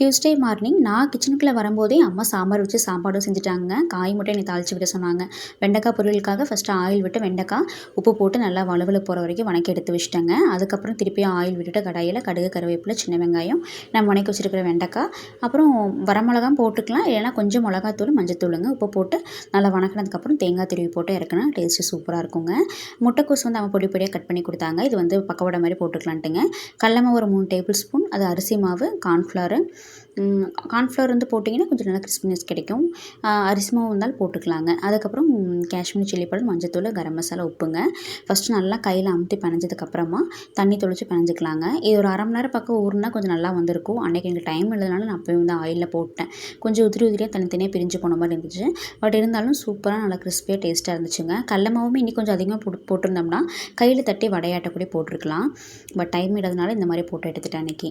Tuesday morning நான் கிச்சனுக்குள்ளே வரும்போதே அம்மா சாம்பார் வச்சு சாப்பாடும் செஞ்சுட்டாங்க. காய் மட்டும் என்னை தாளித்து விட சொன்னாங்க. வெண்டைக்காய் பொரியலுக்காக ஃபஸ்ட்டு ஆயில் விட்டு வெண்டைக்காய் உப்பு போட்டு நல்லா வலுவில் போகிற வரைக்கும் வணக்கி எடுத்து வச்சுட்டேங்க. அதுக்கப்புறம் திருப்பியும் ஆயில் விட்டுட்டு கடாயில் கடுகு கருவேப்பிலை சின்ன வெங்காயம் நம்ம வணக்கி வச்சுருக்கிற வெண்டைக்காய். அப்புறம் வரமிளகாம் போட்டுக்கலாம். இல்லைனா கொஞ்சம் மிளகாத்தூள் மஞ்சத்தூளுங்க உப்பு போட்டு நல்லா வணக்கினதுக்கப்புறம் தேங்காய் திருவி போட்டு இறக்குனா டேஸ்ட்டு சூப்பராக இருக்குங்க. முட்டைக்கோஸ் வந்து அவன் பொடி பொடியாக கட் பண்ணி கொடுத்தாங்க. இது வந்து பக்கவடை மாதிரி போட்டுக்கலான்ட்டுங்க. கடலமா ஒரு மூணு டேபிள் ஸ்பூன் அது அரிசி மாவு கார்ன்ஃப்ளவரு கார்ன்ஃப்ளவர் வந்து போட்டிங்கன்னா கொஞ்சம் நல்லா கிறிஸ்பினஸ் கிடைக்கும். அரிசி மாவு இருந்தாலும் போட்டுக்கலாங்க. அதுக்கப்புறம் காஷ்மீர் சில்லி பவுடர் மஞ்சத்தூள் கரம் மசாலா உப்புங்க. ஃபஸ்ட்டு நல்லா கையில் அமுத்தி பினஞ்சதுக்கப்புறமா தண்ணி தொளிச்சு பினஞ்சிக்கலாங்க இது ஒரு அரை மணி நேரம் பக்கம் ஊறுனா கொஞ்சம் நல்லா வந்திருக்கும். அன்றைக்கி எனக்கு டைம் இல்லைனால நான் அப்போயும் வந்து ஆயிலில் போட்டேன். கொஞ்சம் உதிரி உதிரியாக தனித்தனியாக பிரிஞ்சு போன மாதிரி இருந்துச்சு. பட் இருந்தாலும் சூப்பராக நல்லா கிறிஸ்பியாக டேஸ்ட்டாக இருந்துச்சுங்க. கடல மாவுமே இன்னி கொஞ்சம் அதிகமாக போட்டு போட்டிருந்தோம்னா கையில் தட்டி வடையாட்ட கூட போட்டிருக்கலாம். பட் டைம் இல்லாதனால இந்த மாதிரி போட்டு எடுத்துட்டேன் அன்றைக்கி